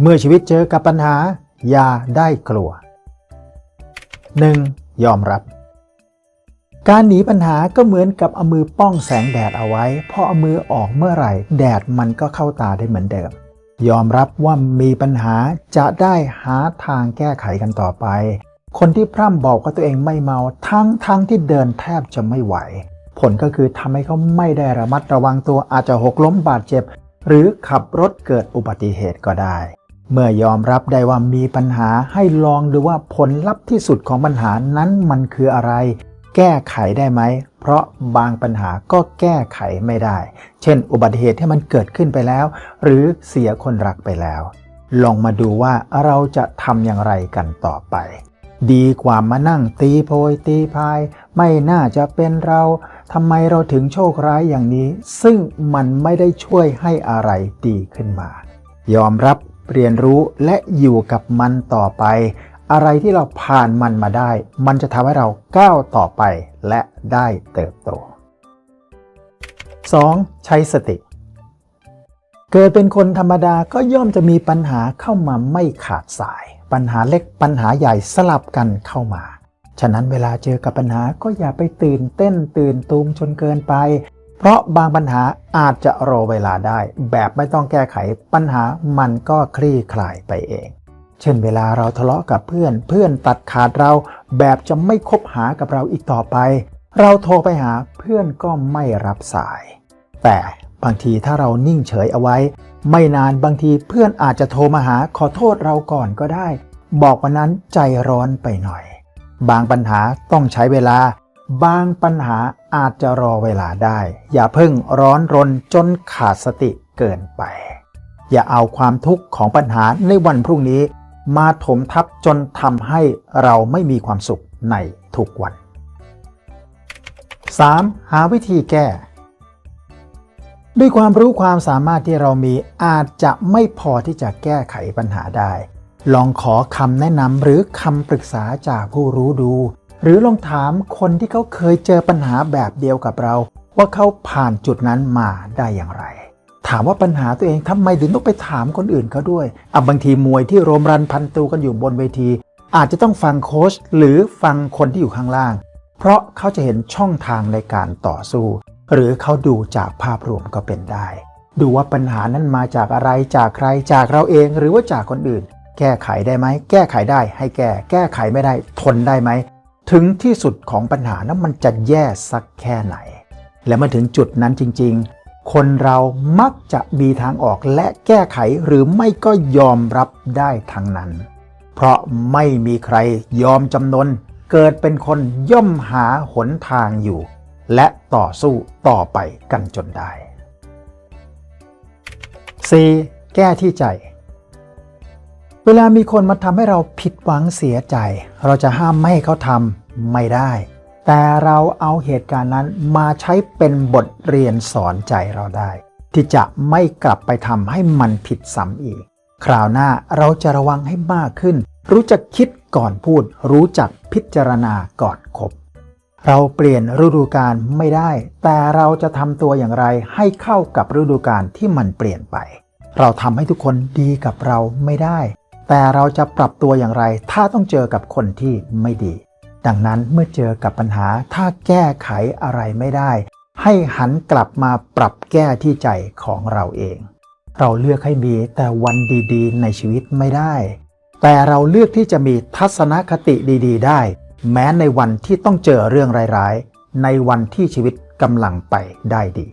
เมื่อชีวิตเจอกับปัญหา อย่าได้กลัว 1. ยอมรับ การหนีปัญหาก็เหมือนกับเอามือป้องแสงแดดเอาไว้ พอเอามือออกเมื่อไหร่ แดดมันก็เข้าตาได้เหมือนเดิม ยอมรับว่ามีปัญหาจะได้หาทางแก้ไขกันต่อไป คนที่พร่ำบอกว่าตัวเองไม่เมาทั้งทั้งที่เดินแทบจะไม่ไหว ผลก็คือทำให้เขาไม่ได้ระมัดระวังตัวอาจจะหกล้มบาดเจ็บ หรือขับรถเกิดอุบัติเหตุก็ได้ เมื่อยอมรับได้ว่ามีปัญหาให้ลองดูว่าผลลัพธ์ที่สุดของปัญหานั้นมันคืออะไร แก้ไขได้ไหม เพราะบางปัญหาก็แก้ไขไม่ได้ เช่น อุบัติเหตุที่มันเกิดขึ้นไปแล้ว หรือเสียคนรักไปแล้ว ลองมาดูว่าเราจะทำอย่างไรกันต่อไป ดีกว่ามานั่งตีโพยตีพาย ไม่น่าจะเป็นเราทำไมเราถึงโชคร้ายอย่างนี้ ซึ่งมันไม่ได้ช่วยให้อะไรดีขึ้นมา ยอมรับ เรียนรู้และอยู่กับมันต่อไป อะไรที่เราผ่านมันมาได้ มันจะทำให้เราก้าวต่อไปและได้เติบโต 2. ใช้สติ เกิดเป็นคนธรรมดาก็ย่อมจะมีปัญหาเข้ามาไม่ขาดสาย ปัญหาเล็กปัญหาใหญ่สลับกันเข้ามา ฉะนั้นเวลาเจอกับปัญหาก็อย่าไปตื่นเต้นตื่นตูมจนเกินไป เพราะบางปัญหาอาจจะรอเวลาได้ แบบไม่ต้องแก้ไขปัญหามันก็คลี่คลายไปเอง เช่นเวลาเราทะเลาะกับเพื่อน เพื่อนตัดขาดเราแบบจะไม่คบหากับเราอีกต่อไป เราโทรไปหาเพื่อนก็ไม่รับสาย แต่บางทีถ้าเรานิ่งเฉยเอาไว้ ไม่นานบางทีเพื่อนอาจจะโทรมาหาขอโทษเราก่อนก็ได้ บอกวันนั้นใจร้อนไปหน่อย บางปัญหาต้องใช้เวลา บางปัญหาอาจจะรอเวลาได้ อย่าเพิ่งร้อนรนจนขาดสติเกินไป อย่าเอาความทุกข์ของปัญหาในวันพรุ่งนี้ มาถมทับจนทำให้เราไม่มีความสุขในทุกวัน 3. หาวิธีแก้ ด้วยความรู้ความสามารถที่เรามีอาจจะไม่พอที่จะแก้ไขปัญหาได้ ลองขอคำแนะนำหรือคำปรึกษาจากผู้รู้ดู หรือลองถามคนที่เขาเคยเจอปัญหาแบบเดียวกับเรา ว่าเขาผ่านจุดนั้นมาได้อย่างไร ถามว่าปัญหาตัวเองทำไมถึงต้องไปถามคนอื่นเขาด้วยอะบางทีมวยที่โรมรันพันตูกันอยู่บนเวที อาจจะต้องฟังโค้ชหรือฟังคนที่อยู่ข้างล่าง เพราะเขาจะเห็นช่องทางในการต่อสู้ หรือเขาดูจากภาพรวมก็เป็นได้ ดูว่าปัญหานั้นมาจากอะไรจากใครจากเราเองหรือว่าจากคนอื่น แก้ไขได้ไหมแก้ไขได้ให้แก้ แก้ไขไม่ได้ทนได้ไหม ถึงที่สุดของปัญหานั้นมันจะแย่สักแค่ไหน และมาถึงจุดนั้นจริง ๆ คนเรามักจะมีทางออกและแก้ไขหรือไม่ก็ยอมรับได้ทั้งนั้น เพราะไม่มีใครยอมจำนน เกิดเป็นคนย่อมหาหนทางอยู่ และต่อสู้ต่อไปกันจนได้ 4. แก้ที่ใจ เวลามีคนมาทำให้เราผิดหวังเสียใจ เราจะห้ามไม่ให้เขาทำไม่ได้ แต่เราเอาเหตุการณ์นั้นมาใช้เป็นบทเรียนสอนใจเราได้ ที่จะไม่กลับไปทำให้มันผิดซ้ำอีก คราวหน้าเราจะระวังให้มากขึ้น รู้จักคิดก่อนพูด รู้จักพิจารณาก่อนคบเราเปลี่ยนฤดูกาลไม่ได้ แต่เราจะทำตัวอย่างไรให้เข้ากับฤดูกาลที่มันเปลี่ยนไป เราทำให้ทุกคนดีกับเราไม่ได้ แต่เราจะปรับตัวอย่างไร ถ้าต้องเจอกับคนที่ไม่ดี ดังนั้นเมื่อเจอกับปัญหาถ้าแก้ไขอะไรไม่ได้ ให้หันกลับมาปรับแก้ที่ใจของเราเอง เราเลือกให้มีแต่วันดีๆ ในชีวิตไม่ได้ แต่เราเลือกที่จะมีทัศนคติดีๆ ได้ แม้ในวันที่ต้องเจอเรื่องร้ายๆ ในวันที่ชีวิตกำลังไปได้ดี